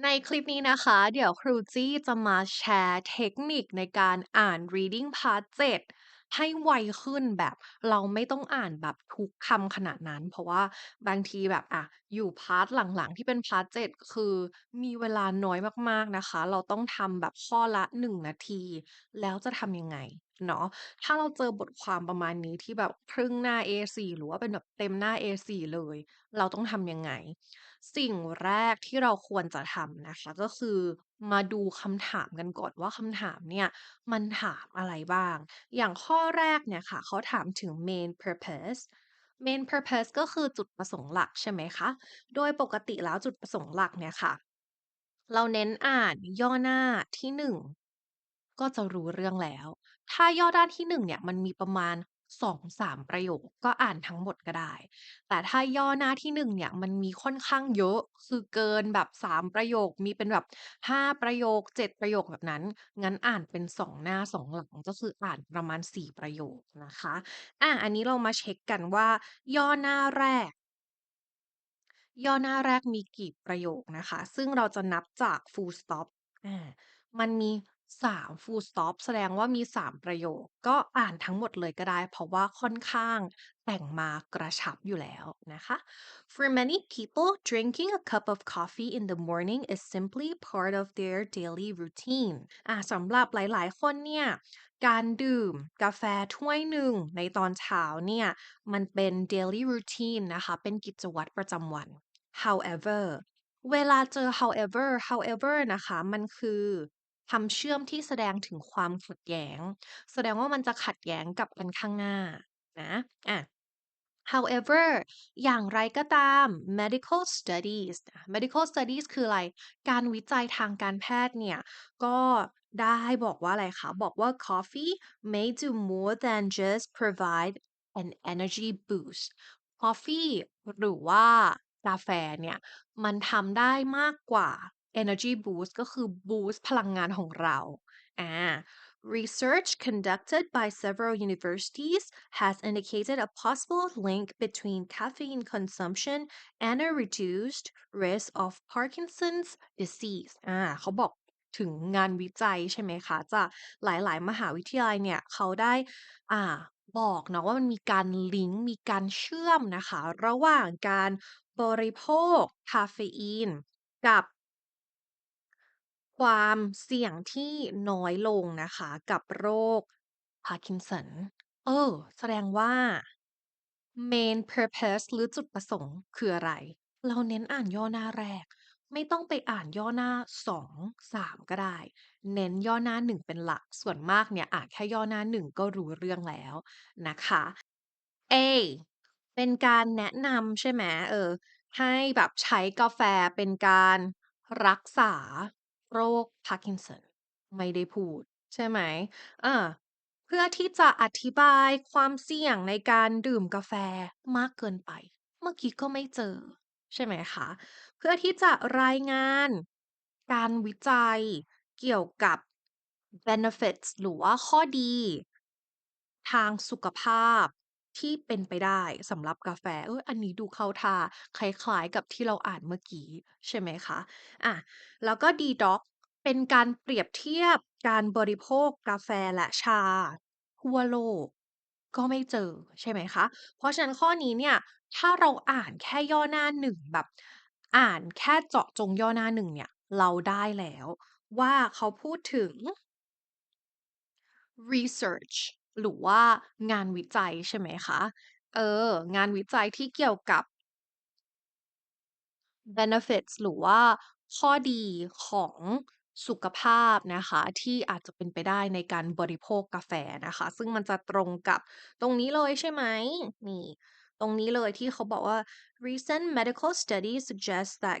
ในคลิปนี้นะคะ เดี๋ยวครูจี้จะมาแชร์เทคนิคในการอ่าน reading part 7 ให้ไวขึ้นแบบเราไม่ต้องอ่านแบบทุกคำขนาดนั้น เพราะว่าบางทีแบบอะอยู่พาร์ตหลังๆ ที่เป็นพาร์ต7คือมีเวลาน้อยมากๆนะคะ เราต้องทำแบบข้อละ 1 นาที แล้วจะทำยังไง เนาะ ถ้าเราเจอบทความประมาณนี้ที่แบบครึ่งหน้า A4 หรือว่าเป็นแบบเต็มหน้า A4 เลย เราต้องทำยังไง สิ่งแรกที่เราควรจะทำนะคะ ก็คือมาดูคำถามกันก่อนว่าคำถามเนี่ย มันถามอะไรบ้าง อย่างข้อแรกเนี่ยค่ะ เขาถามถึง main purpose main purpose ก็คือจุดประสงค์หลักใช่ไหมคะ โดยปกติแล้วจุดประสงค์หลักเนี่ยค่ะ เราเน้นอ่านย่อหน้าที่หนึ่งก็จะรู้เรื่องแล้ว ถ้าย่อด้านที่หนึ่งเนี่ยมันมีประมาณ 2-3 ประโยค ก็อ่านทั้งหมดก็ได้ แต่ถ้าย่อหน้าที่1เนี่ยมันมีค่อนข้างเยอะ คือเกินแบบ 3 ประโยค มีเป็นแบบ 5 ประโยค 7 ประโยคแบบนั้น งั้นอ่านเป็น 2 หน้า 2 หลัง ก็คืออ่านประมาณ 4 ประโยคนะคะอาอันนี้เรามาเช็กกันว่า ย่อหน้าแรก ย่อหน้าแรกมีกี่ประโยคนะคะ ซึ่งเราจะนับจาก full stop อ่า มันมี 3 full stop แสดงว่ามี 3 ประโยค ก็อ่านทั้งหมดเลยก็ได้ เพราะว่าค่อนข้างแต่งมากระชับอยู่แล้วนะคะ For many people drinking a cup of coffee in the morning is simply part of their daily routine อ่าสำหรับหลายๆ คนเนี่ย การดื่มกาแฟถ้วยหนึ่งในตอนเช้าเนี่ย มันเป็น daily routine นะคะ เป็นกิจวัตรประจำวัน however เวลาเจอ however however นะคะ มันคือ คำเชื่อมที่แสดงถึงความขัดแย้ง แสดงว่ามันจะขัดแย้งกับอันข้างหน้านะอะ however อย่างไรก็ตาม medical studies medical studies คืออะไร การวิจัยทางการแพทย์เนี่ย ก็ได้บอกว่าอะไรคะ บอกว่า coffee may do more than just provide an energy boost coffee หรือว่ากาแฟเนี่ย มันทำได้มากกว่า energy boost ก็คือ boost พลังงานของเราอ่า Research conducted by several universities has indicated a possible link between caffeine consumption and a reduced risk of Parkinson's disease อ่าเขาบอกถึงงานวิจัยใช่ไหมคะจากหลาย ๆ มหาวิทยาลัยเนี่ย เขาได้อ่าบอกเนาะว่ามันมีการลิงก์มีการเชื่อมนะคะ ระหว่างการบริโภค คาเฟอีน กับ ความเสี่ยงที่น้อยลงนะคะกับโรค Parkinson เออ แสดงว่า main purpose หรือจุดประสงค์คืออะไร เราเน้นอ่านย่อหน้าแรก ไม่ต้องไปอ่านย่อหน้า2 3ก็ได้ เน้นย่อหน้า1เป็นหลัก ส่วนมากเนี่ยอ่านแค่ย่อหน้า1ก็รู้เรื่องแล้วนะคะ A เป็นการแนะนำใช่ไหมเออ ให้แบบใช้กาแฟเป็นการรักษา โรค Parkinson ไม่ได้พูด ใช่ไหมอาเพื่อที่จะอธิบายความเสี่ยงในการดื่มกาแฟมากเกินไป เมื่อกี้ก็ไม่เจอ ใช่ไหมคะ เพื่อที่จะรายงานการวิจัยเกี่ยวกับ benefits หรือว่าข้อดี ทางสุขภาพ ที่เป็นไปได้สำหรับกาแฟ เออ อันนี้ดูเข้าท่า คล้าย ๆ กับที่เราอ่านเมื่อกี้ ใช่ไหมคะอะแล้วก็ Detox เป็นการเปรียบเทียบการบริโภคกาแฟและชาทั่วโลก ก็ไม่เจอ ใช่ไหมคะ เพราะฉะนั้นข้อนี้เนี่ย ถ้าเราอ่านแค่ย่อหน้าหนึ่งแบบ อ่านแค่เจาะจงย่อหน้าหนึ่งเนี่ย เราได้แล้วว่า เขาพูดถึง research หรือว่างานวิจัยใช่ไหมคะ เออ งานวิจัยที่เกี่ยวกับ benefits หรือว่าข้อดีของสุขภาพนะคะ ที่อาจจะเป็นไปได้ในการบริโภคกาแฟนะคะ ซึ่งมันจะตรงกับตรงนี้เลยใช่ไหม นี่ ตรงนี้เลยที่เขาบอกว่า recent medical studies suggest that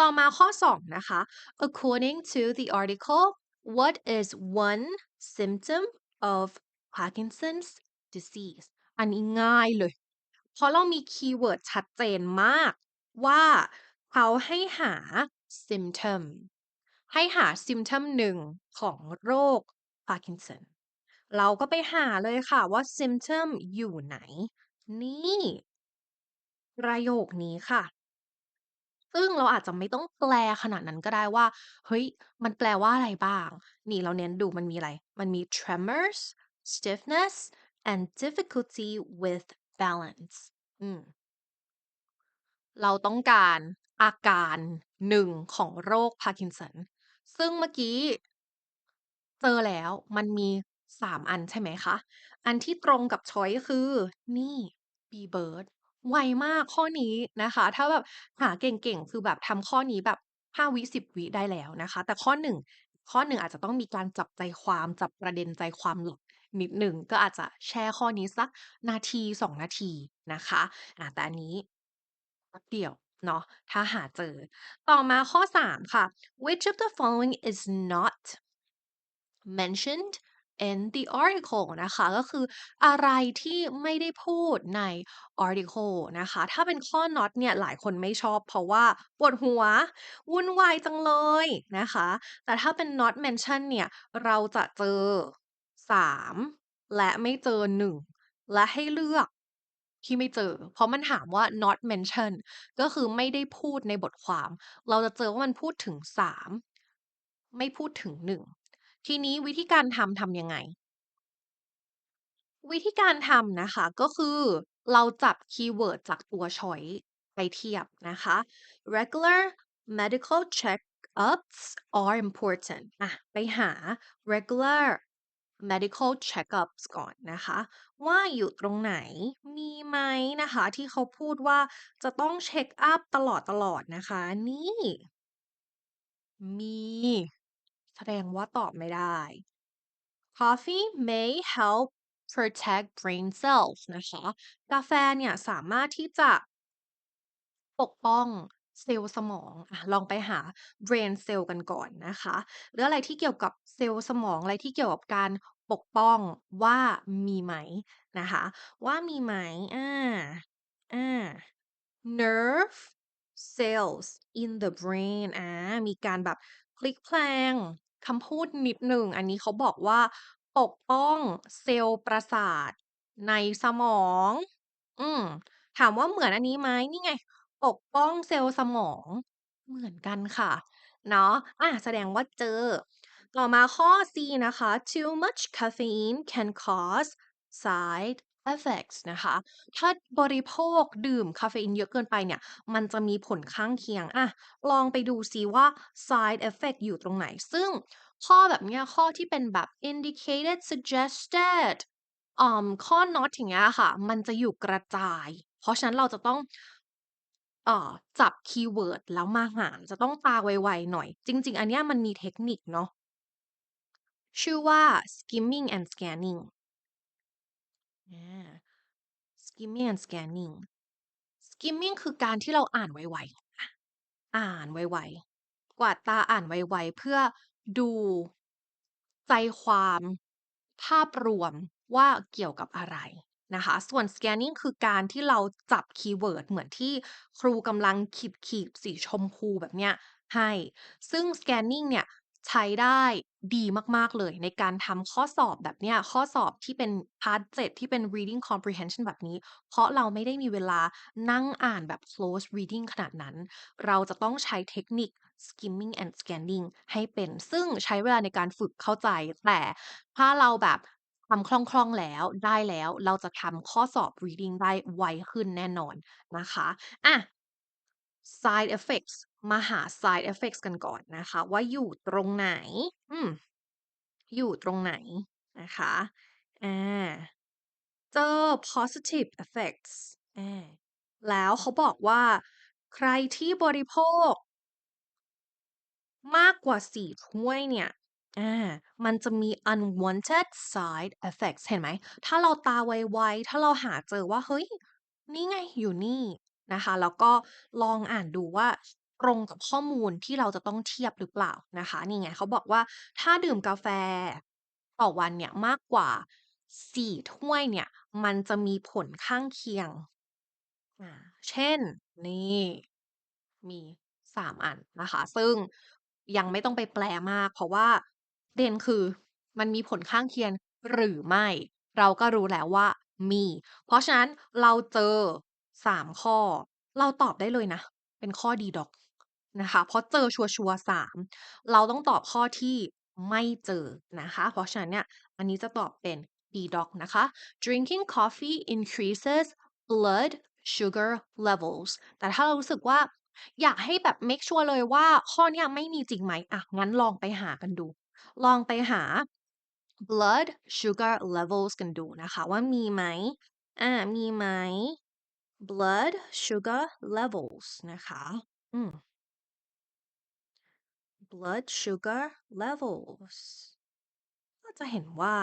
ต่อมาข้อ 2 นะคะ according to the article what is one symptom of Parkinson's disease อันนี้ง่ายเลย เพราะเรามีคีย์เวิร์ดชัดเจนมาก ว่าเขาให้หา symptom ให้หา symptom หนึ่งของโรค Parkinson เราก็ไปหาเลยค่ะว่า symptom อยู่ไหน นี่ ประโยคนี้ค่ะ ซึ่งเราอาจจะไม่ต้องแปลขนาดนั้นก็ได้ว่า เฮ้ย มันแปลว่าอะไรบ้าง นี่เราเน้นดูมันมีอะไร มันมี tremors stiffness and difficulty with balance อืม เราต้องการอาการหนึ่งของโรค Parkinson ซึ่งเมื่อกี้ เจอแล้วมันมี3อันใช่ไหมคะ อันที่ตรงกับช้อยคือ นี่ B bird ไวมากข้อนี้นะคะ ถ้าแบบหาเก่งๆ คือแบบทำข้อนี้แบบ5วิ10วิได้แล้วนะคะ แต่ข้อ1ข้อ1อาจจะต้องมีการจับใจความจับประเด็นใจความหลักนิดหนึ่งก็อาจจะแช่ข้อนี้สักนาที2นาทีนะคะอาแต่อันนี้แป๊บเดียวเนาะถ้าหาเจอ ต่อมาข้อ 3 ค่ะ which of the following is not mentioned in the article นะคะ ก็คืออะไรที่ไม่ได้พูดใน article นะคะ ถ้าเป็นข้อ not เนี่ย หลายคนไม่ชอบเพราะว่าปวดหัว วุ่นวายจังเลยนะคะ แต่ถ้าเป็น not mention เนี่ย เราจะเจอ 3 และไม่เจอ 1 และให้เลือกที่ไม่เจอ เพราะมันถามว่า not mention ก็คือไม่ได้พูดในบทความ เราจะเจอว่ามันพูดถึง 3 ไม่พูดถึง 1 ทีนี้วิธีการทำทำยังไง วิธีการทำนะคะ ก็คือเราจับคีย์เวิร์ดจากตัวช้อยไปเทียบนะคะ regular medical checkups are important อะไปหา regular medical checkups ก่อนนะคะ ว่าอยู่ตรงไหนมีไหมนะคะ ที่เขาพูดว่าจะต้องเช็กอัปตลอดๆนะคะ นี่ มี แสดงว่าตอบไม่ได้ Coffee may help protect brain cells นะคะ กาแฟเนี่ยสามารถที่จะปกป้องเซลล์สมองอะลองไปหา brain cell กันก่อนนะคะ หรืออะไรที่เกี่ยวกับเซลล์สมอง อะไรที่เกี่ยวกับการปกป้องว่ามีไหมนะคะ ว่ามีไหมอ่าอ่า nerve cells in the brain อ่ามีการแบบพลิกแพลง คำพูดนิดหนึ่ง อันนี้เขาบอกว่า ปกป้องเซลล์ประสาทในสมอง อืม ถามว่าเหมือนอันนี้ไหม นี่ไง ปกป้องเซลล์สมอง เหมือนกันค่ะ เนาะ อา แสดงว่าเจอ ต่อมาข้อ C นะคะ too much caffeine can cause side effects นะคะ ถ้าบริโภคดื่มกาเฟอีนเยอะเกินไปเนี่ย มันจะมีผลข้างเคียงอะลองไปดูซิว่า side effect อยู่ตรงไหน ซึ่งข้อแบบเนี้ยข้อที่เป็นแบบ indicated suggested อ่าข้อ not อย่างเงี้ยค่ะ มันจะอยู่กระจาย เพราะฉะนั้นเราจะต้องจับคีย์เวิร์ดแล้วมาหาจะต้องตาไวๆหน่อย จริง ๆ อันเนี้ยมันมีเทคนิคเนาะชื่อว่า skimming and scanning อา skimming and scanning skimming คือการที่เราอ่านไว ๆ อะ อ่านไว ๆ กวาดตาอ่านไว ๆ เพื่อดู ใจความภาพรวมว่าเกี่ยวกับอะไรนะคะ ส่วน scanning คือการที่เราจับคีย์เวิร์ด เหมือนที่ครูกำลังขีด ๆ สีชมพูแบบเนี้ยให้ ซึ่ง scanning เนี่ย ใช้ได้ดีมากๆเลยในการทำข้อสอบแบบเนี้ย ข้อสอบที่เป็นพาร์ต7ที่เป็น reading comprehension แบบนี้ เพราะเราไม่ได้มีเวลานั่งอ่านแบบ close reading ขนาดนั้น เราจะต้องใช้เทคนิค skimming and scanning ให้เป็น ซึ่งใช้เวลาในการฝึกเข้าใจ แต่ถ้าเราแบบทำคล่องๆแล้วได้แล้ว เราจะทำข้อสอบ reading ได้ไวขึ้นแน่นอนนะคะ อะ side effects มาหา side effects กันก่อนนะคะ ว่าอยู่ตรงไหน อืม อยู่ตรงไหนนะคะอาเจอ positive effects อาแล้วเขาบอกว่า ใครที่บริโภค มากกว่า4ถ้วยเนี่ยอามันจะมี unwanted side effects เห็นไหม ถ้าเราตาไวๆ ถ้าเราหาเจอว่า เฮ้ย นี่ไงอยู่นี่ นะคะ แล้วก็ลองอ่านดูว่าตรงกับข้อมูลที่เราจะต้องเทียบหรือเปล่านะคะ นี่ไงเขาบอกว่าถ้าดื่มกาแฟต่อวันเนี่ยมากกว่า 4 ถ้วยเนี่ย มันจะมีผลข้างเคียงอ่าเช่น นี่ มี3อันนะคะ ซึ่งยังไม่ต้องไปแปลมาก เพราะว่าเด็นคือมันมีผลข้างเคียงหรือไม่ เราก็รู้แล้วว่ามี เพราะฉะนั้นเราเจอ 3ข้อ เราตอบได้เลยนะ เป็นข้อ D-Doc นะคะ เพราะเจอชัวร์ๆ3เราต้องตอบข้อที่ไม่เจอนะคะ เพราะฉะนั้นเนี่ย อันนี้จะตอบเป็น D-Doc นะคะ Drinking coffee increases blood sugar levels แต่ถ้าเรารู้สึกว่าอยากให้แบบเมกชัวร์เลยว่าข้อเนี้ยไม่มีจริงไหมอะ งั้นลองไปหากันดู ลองไปหา blood sugar levels กันดูนะคะ ว่ามีไหมอ่ามีไหม blood sugar levels นะคะอืม blood sugar levels ก็จะเห็นว่า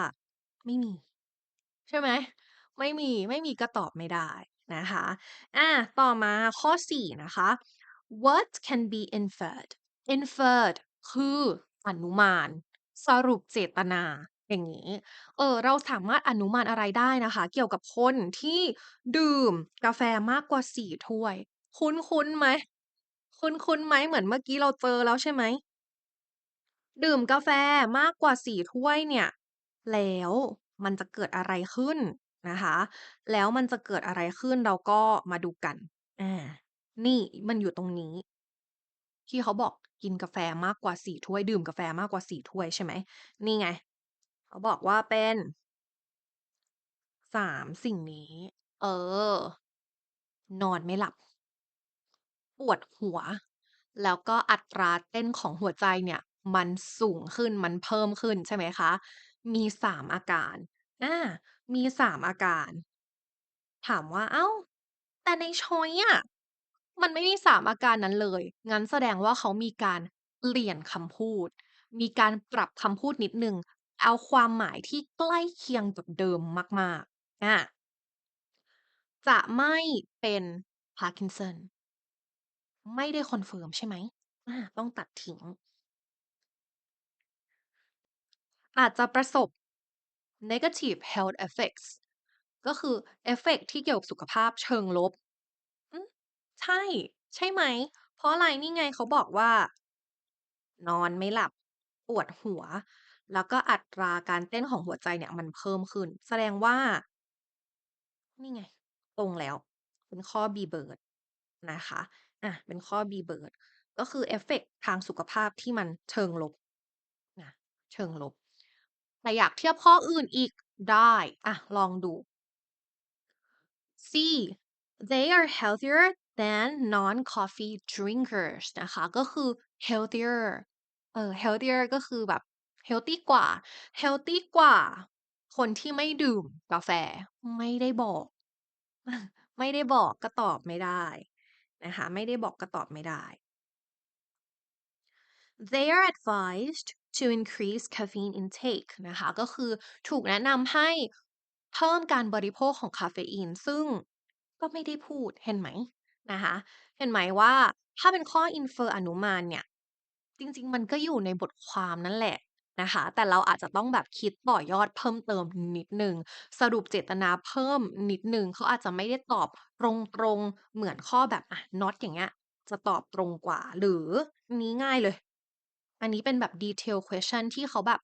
ไม่มี ใช่ไหม ไม่มีไม่มีก็ตอบไม่ได้นะคะอาต่อมาข้อ 4 นะคะ What can be inferred inferred คืออนุมาน สรุปเจตนา อย่างงี้ เอ่อ เราสามารถอนุมานอะไรได้นะคะ เกี่ยวกับคนที่ดื่มกาแฟมากกว่า 4 ถ้วย คุ้น ๆ ไหม คุ้น ๆ ไหม เหมือนเมื่อกี้เราเจอแล้วใช่ไหม?ดื่มกาแฟมากกว่า 4 ถ้วยเนี่ย แล้วมันจะเกิดอะไรขึ้นนะคะ แล้วมันจะเกิดอะไรขึ้น เราก็มาดูกัน อา นี่มันอยู่ตรงนี้ ที่เขาบอกกินกาแฟมากกว่า 4 ถ้วย ดื่มกาแฟมากกว่า 4 ถ้วย ใช่ไหม นี่ไง เขาบอกว่าเป็น3สิ่งนี้ เออ นอนไม่หลับ ปวดหัว แล้วก็อัตราเต้นของหัวใจเนี่ย มันสูงขึ้นมันเพิ่มขึ้นใช่ไหมคะ มี3อาการอ่ามี3อาการ ถามว่า เอ้า แต่ในชอยซ์อะมันไม่มี3อาการนั้นเลย งั้นแสดงว่าเขามีการเปลี่ยนคำพูด มีการปรับคำพูดนิดนึง เอาความหมายที่ใกล้เคียงกับเดิมมาก ๆอาจะไม่เป็น Parkinson ไม่ได้คอนเฟิร์มใช่ไหมอาต้องตัดทิ้ง อาจจะประสบ negative health effects ก็คือเอฟเฟกต์ที่เกี่ยวกับสุขภาพเชิงลบ ใช่ ใช่ไหม เพราะอะไรนี่ไงเขาบอกว่า นอนไม่หลับ ปวดหัว แล้วก็อัตราการเต้นของหัวใจเนี่ยมันเพิ่มขึ้น แสดงว่า นี่ไง ตรงแล้ว เป็นข้อ B bird นะคะอะเป็นข้อ B bird ก็คือเอฟเฟกต์ทางสุขภาพที่มันเชิงลบนะเชิงลบแต่อยากเทียบข้ออื่นอีกได้อะลองดู C they are healthier than non-coffee drinkers นะคะ ก็คือ healthier เออ healthier ก็คือแบบ เฮลตี้กว่าเฮลตี้กว่า คนที่ไม่ดื่มกาแฟไม่ได้บอก ไม่ได้บอกก็ตอบไม่ได้นะคะไม่ได้บอกก็ตอบไม่ได้ They are advised to increase caffeine intake นะคะก็คือถูกแนะนำให้เพิ่มการบริโภคของกาเฟอีน ซึ่งก็ไม่ได้พูดเห็นไหมนะคะเห็นไหมว่าถ้าเป็นข้อ infer อนุมานเนี่ย จริง ๆ มันก็อยู่ในบทความนั่นแหละ นะคะ แต่เราอาจจะต้องแบบคิดต่อยอดเพิ่มเติมนิดหนึ่ง สรุปเจตนาเพิ่มนิดหนึ่ง เขาอาจจะไม่ได้ตอบตรง ๆ เหมือนข้อแบบ อะ Not อย่างเงี้ย จะตอบตรงกว่า หรืออันนี้ง่ายเลย อันนี้เป็นแบบ detail question ที่เขาแบบ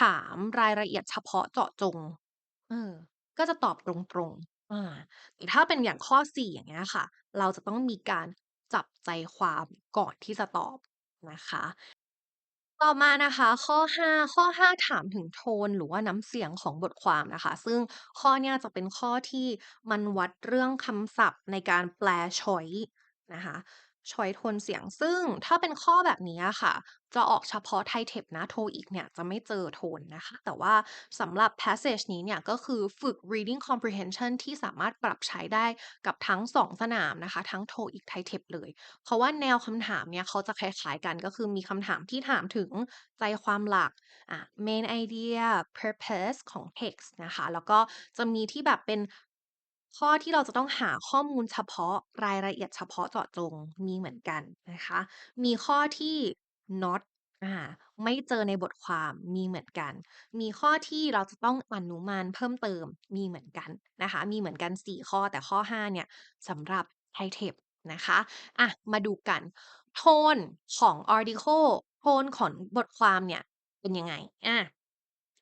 ถามรายละเอียดเฉพาะเจาะจง เออ ก็จะตอบตรง ๆ อา แต่ถ้าเป็นอย่างข้อ 4 อย่างเงี้ยค่ะ เราจะต้องมีการจับใจความก่อนที่จะตอบนะคะ ต่อมานะคะข้อ 5 ข้อ 5 ถามถึงโทนหรือว่าน้ำเสียงของบทความนะคะ ซึ่งข้อเนี้ยจะเป็นข้อที่มันวัดเรื่องคำศัพท์ในการแปลชอยนะคะ ชอยโทนเสียงซึ่งถ้าเป็นข้อแบบนี้ค่ะ จะออกเฉพาะไทเทปนะ TOEIC เนี่ยจะไม่เจอโทนนะคะ แต่ว่าสำหรับ passage นี้เนี่ยก็คือฝึก reading comprehension ที่สามารถปรับใช้ได้กับทั้ง 2 สนามนะคะ ทั้ง TOEIC ไทเทปเลย เพราะว่าแนวคำถามเนี่ยเขาจะคล้ายๆกันก็คือมีคำถามที่ถามถึงใจความหลักอ่า main idea purpose ของ text นะคะ แล้วก็จะมีที่แบบเป็น ข้อที่เราจะต้องหาข้อมูลเฉพาะรายละเอียดเฉพาะเจาะจงมีเหมือนกันนะคะ มีข้อที่ not อ่าไม่เจอในบทความมีเหมือนกัน มีข้อที่เราจะต้องอนุมานเพิ่มเติมมีเหมือนกันนะคะ มีเหมือนกัน 4 ข้อแต่ข้อ 5 เนี่ยสำหรับ High Tech นะคะอะมาดูกัน โทนของ article โทนของบทความเนี่ยเป็นยังไงอะ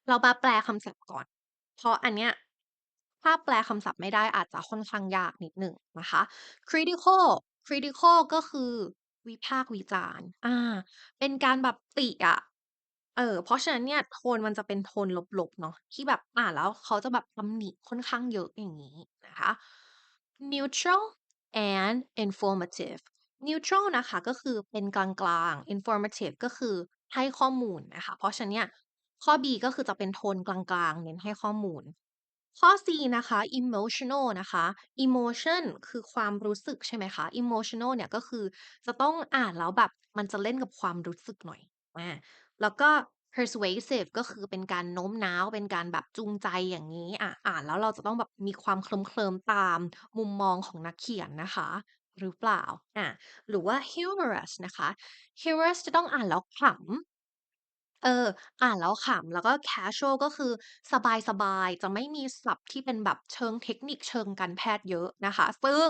เรามาแปลคำศัพท์ก่อน เพราะอันเนี้ย ถ้าแปลคำศัพท์ไม่ได้อาจจะค่อนข้างยากนิดหนึ่งนะคะ critical critical ก็คือวิพากษ์วิจารณ์อาเป็นการแบบติอะเออ เพราะฉะนั้นเนี่ยโทนมันจะเป็นโทนลบๆเนาะที่แบบอ่านแล้วเขาจะแบบตำหนิค่อนข้างเยอะอย่างงี้นะคะ neutral and informative neutral นะคะก็คือเป็นกลางๆ informative ก็คือให้ข้อมูลนะคะ เพราะฉะนั้นเนี่ยข้อ B ก็คือจะเป็นโทนกลางๆ เน้นให้ข้อมูล ข้อ C นะคะ emotional นะคะ emotion คือความรู้สึกใช่ไหมคะ emotional เนี่ยก็คือจะต้องอ่านแล้วแบบมันจะเล่นกับความรู้สึกหน่อยอาแล้วก็ persuasive ก็คือเป็นการโน้มน้าว เป็นการแบบจูงใจอย่างงี้อ่าอ่านแล้วเราจะต้องแบบมีความเคลิ้มตามมุมมองของนักเขียนนะคะ หรือเปล่าอาหรือว่า humorous นะคะ humorous จะต้องอ่านแล้วขำ เออ อ่านแล้วขำ แล้วก็ casual ก็คือสบาย ๆ จะไม่มีศัพท์ที่เป็นแบบเชิงเทคนิค เชิงการแพทย์เยอะนะคะ ซึ่ง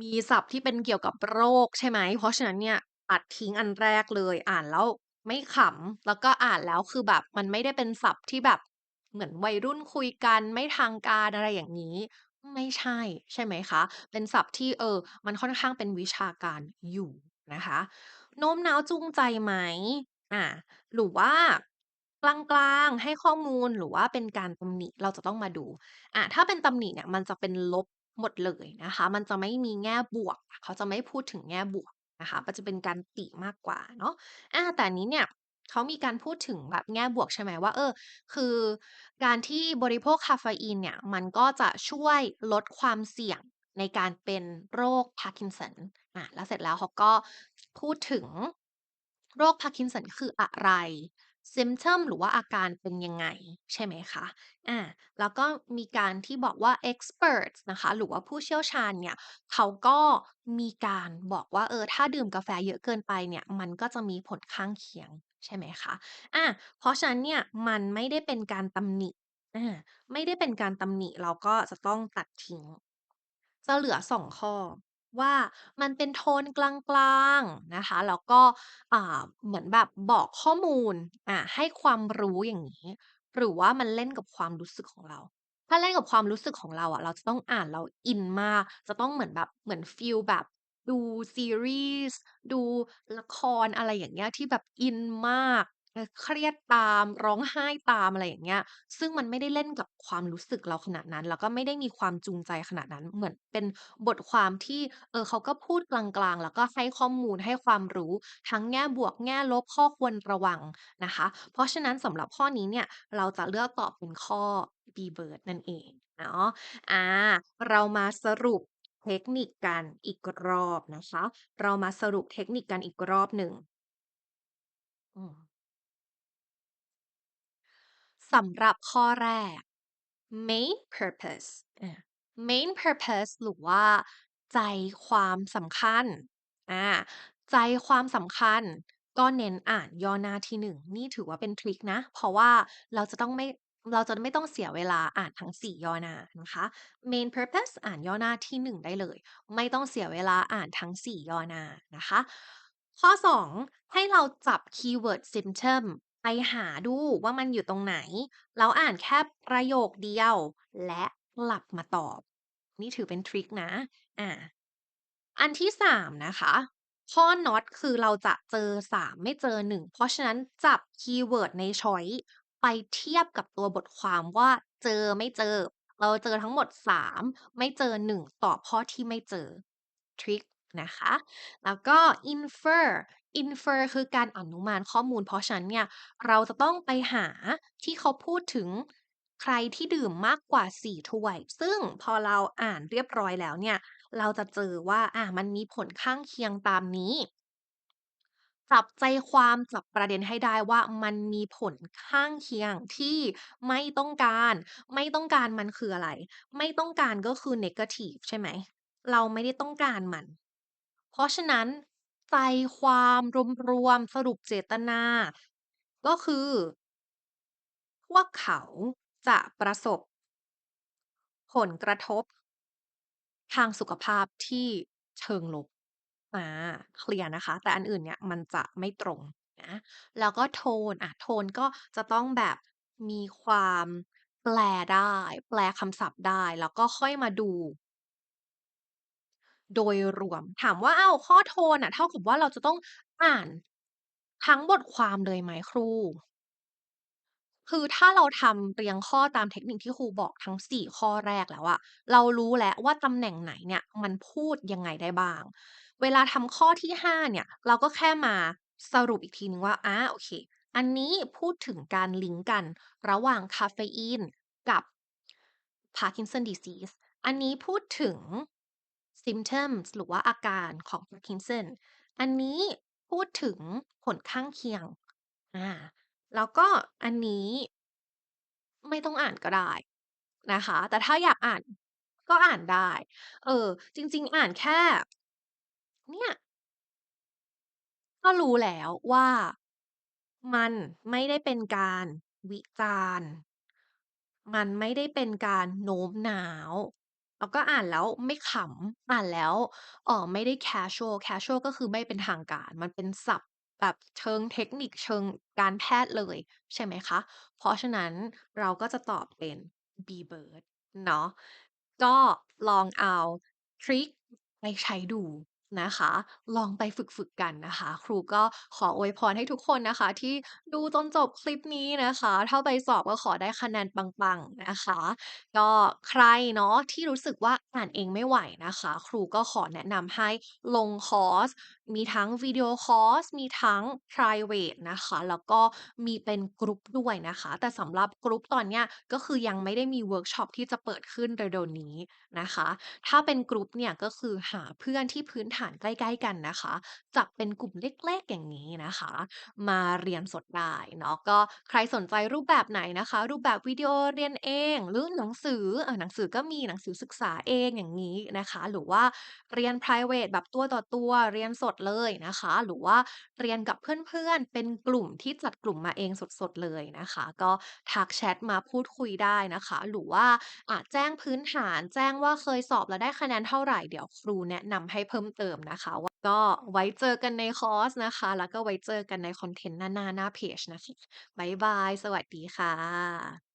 มีศัพท์ที่เป็นเกี่ยวกับโรค ใช่ไหม เพราะฉะนั้นเนี่ย ตัดทิ้งอันแรกเลย อ่านแล้วไม่ขำ แล้วก็อ่านแล้วคือแบบมันไม่ได้เป็นศัพท์ที่แบบเหมือนวัยรุ่นคุยกัน ไม่ทางการ อะไรอย่างงี้ ไม่ใช่ ใช่ไหมคะ เป็นศัพท์ที่ เออ มันค่อนข้างเป็นวิชาการอยู่นะคะ โน้มน้าวจูงใจไหม อา หรือว่ากลางๆ ให้ข้อมูลหรือว่าเป็นการตำหนิเราจะต้องมาดูอ่าถ้าเป็นตำหนิเนี่ยมันจะเป็นลบหมดเลยนะคะ มันจะไม่มีแง่บวก เขาจะไม่พูดถึงแง่บวกนะคะมันจะเป็นการติมากกว่าเนาะอาแต่นี้เนี่ยเขามีการพูดถึงแบบแง่บวกใช่ไหมว่า เออ คือการที่บริโภคกาเฟอีนเนี่ย มันก็จะช่วยลดความเสี่ยงในการเป็นโรค Parkinson อาแล้วเสร็จแล้วเขาก็พูดถึง โรค Parkinson คืออะไร symptom หรือว่าอาการเป็นยังไง ใช่ไหมคะอ่าแล้วก็มีการที่บอกว่า experts นะคะ หรือว่าผู้เชี่ยวชาญเนี่ย เขาก็มีการบอกว่า เออ ถ้าดื่มกาแฟเยอะเกินไปเนี่ย มันก็จะมีผลข้างเคียง ใช่ไหมคะอ่าเพราะฉะนั้นเนี่ย มันไม่ได้เป็นการตำหนิอาไม่ได้เป็นการตำหนิเราก็จะต้องตัดทิ้ง จะเหลือ2ข้อ ว่ามันเป็นโทนกลางๆนะคะ แล้วก็ อ่า เหมือนแบบบอกข้อมูล อ่า ให้ความรู้อย่างงี้ หรือว่ามันเล่นกับความรู้สึกของเรา ถ้าเล่นกับความรู้สึกของเราอะเราจะต้องอ่านแล้วอินมาก จะต้องเหมือนแบบเหมือนฟีลแบบดูซีรีส์ ดูละคร อะไรอย่างเงี้ย ที่แบบอินมาก เออ เครียดตาม ร้องไห้ตาม อะไรอย่างเงี้ย ซึ่งมันไม่ได้เล่นกับความรู้สึกเราขนาดนั้น แล้วก็ไม่ได้มีความจูงใจขนาดนั้น เหมือนเป็นบทความที่ เออ เขาก็พูดกลาง ๆ แล้วก็ให้ข้อมูล ให้ความรู้ ทั้งแง่บวก แง่ลบ ข้อควรระวังนะคะ เพราะฉะนั้นสำหรับข้อนี้เนี่ย เราจะเลือกตอบเป็นข้อ B bird นั่นเองเนาะ อา เรามาสรุปเทคนิคกันอีกรอบนะคะ เรามาสรุปเทคนิคกันอีกรอบหนึ่ง อืม สำหรับข้อแรก main purpose อา main purpose หรือว่า ใจความสำคัญอาใจความสำคัญก็เน้นอ่านย่อหน้าที่1นี่ถือว่าเป็นทริกนะ เพราะว่าเราจะต้องไม่เราจะไม่ต้องเสียเวลาอ่านทั้ง 4 ย่อหน้านะคะ main purpose อ่านย่อหน้าที่ 1 ได้เลย ไม่ต้องเสียเวลาอ่านทั้ง 4 ย่อหน้านะคะ ข้อ 2 ให้เราจับคีย์เวิร์ด symptom ไปหาดูว่ามันอยู่ตรงไหน แล้วอ่านแค่ประโยคเดียว และกลับมาตอบ นี่ถือเป็นทริกนะ อ่า อันที่3นะคะ ข้อ not คือเราจะเจอ3ไม่เจอ1เพราะฉะนั้นจับคีย์เวิร์ดในชอยซ์ไปเทียบกับตัวบทความว่าเจอไม่เจอ เราเจอทั้งหมด3ไม่เจอ1ตอบข้อที่ไม่เจอทริกนะคะ แล้วก็ infer infer คือการอนุมานข้อมูล เพราะฉะนั้นเนี่ยเราจะต้องไปหาที่เขาพูดถึงใครที่ดื่มมากกว่า 4 ถ้วย ซึ่งพอเราอ่านเรียบร้อยแล้วเนี่ย เราจะเจอว่าอ่ามันมีผลข้างเคียงตามนี้ จับใจความจับประเด็นให้ได้ว่ามันมีผลข้างเคียงที่ไม่ต้องการ ไม่ต้องการมันคืออะไร ไม่ต้องการก็คือเนกทิฟใช่ไหม เราไม่ได้ต้องการมัน เพราะฉะนั้น ใจความรวม ๆ สรุปเจตนา ก็คือ พวกเขาจะประสบ ผลกระทบ ทางสุขภาพที่เชิงลบอาเคลียร์นะคะ แต่อันอื่นเนี่ยมันจะไม่ตรงนะ แล้วก็โทนอะโทนก็จะต้องแบบมีความแปลได้ แปลคำศัพท์ได้ แล้วก็ค่อยมาดู โดยรวม ถามว่าอ้าวข้อโทนน่ะ เท่ากับว่าเราจะต้องอ่านทั้งบทความเลยไหมครู?คือถ้าเราทำเรียงข้อตามเทคนิคที่ครูบอกทั้ง 4 ข้อแรกแล้วอะเรารู้แล้วว่าตำแหน่งไหนเนี่ยมันพูดยังไงได้บ้าง เวลาทำข้อที่ 5 เนี่ย เราก็แค่มาสรุปอีกทีนึงว่าอาโอเค อันนี้พูดถึงการลิงก์กันระหว่างกาเฟอีนกับ Parkinson's disease อันนี้พูดถึง symptoms หรือว่าอาการของ Parkinson อันนี้พูดถึงผลข้างเคียงอาแล้วก็อันนี้ไม่ต้องอ่านก็ได้นะคะ แต่ถ้าอยากอ่านก็อ่านได้ เออ จริง ๆ อ่านแค่ เนี่ย ก็รู้แล้วว่ามันไม่ได้เป็นการวิจารณ์ มันไม่ได้เป็นการโน้มน้าว แล้วก็อ่านแล้วไม่ขำ อ่านแล้วเอ่อ ไม่ได้ casual casual ก็คือไม่เป็นทางการ มันเป็นศัพท์แบบเชิงเทคนิค เชิงการแพทย์เลย ใช่ไหมคะ เพราะฉะนั้นเราก็จะตอบเป็น be bird เนาะ ก็ลองเอาทริกไปใช้ดู นะคะ ลองไปฝึกฝึกันนะคะ ครูก็ขออวยพรให้ทุกคนนะคะ ที่ดูจนจบคลิปนี้นะคะ ถ้าไปสอบก็ขอได้คะแนนปังๆนะคะ ก็ใครเนาะที่รู้สึกว่าอ่านเองไม่ไหวนะคะ ครูก็ขอแนะนำให้ลงคอร์สมีทั้งวิดีโอคอร์ส มีทั้งไพรเวตนะคะ แล้วก็มีเป็น group ด้วยนะคะ แต่สำหรับ group ตอนเนี้ย ก็คือยังไม่ได้มีเวิร์กช็อปที่จะเปิดขึ้นเร็วๆนี้นะคะ ถ้าเป็น group เนี่ยก็คือหาเพื่อนที่พื้นฐานใกล้ๆกันนะคะ จับเป็นกลุ่มเล็กๆอย่างงี้นะคะ มาเรียนสดได้เนาะ ก็ใครสนใจรูปแบบไหนนะคะ รูปแบบวิดีโอเรียนเอง หรือหนังสืออ่าหนังสือก็มีหนังสือศึกษาเองอย่างงี้นะคะ หรือว่าเรียนไพรเวตแบบตัวต่อตัว เรียนสดเลยนะคะ หรือว่าเรียนกับเพื่อนๆ เป็นกลุ่มที่จัดกลุ่มมาเองสดๆเลยนะคะ ก็ทักแชตมาพูดคุยได้นะคะ หรือว่าอ่าแจ้งพื้นฐาน แจ้งว่าเคยสอบแล้วได้คะแนนเท่าไหร่เดี๋ยวครูแนะนำให้เพิ่มเติมนะคะวก็ไว้เจอกันในคอร์สนะคะ แล้วก็ไว้เจอกันในคอนเทนต์หน้าๆหน้าเพจนะคะบ๊ายบาย สวัสดีค่ะ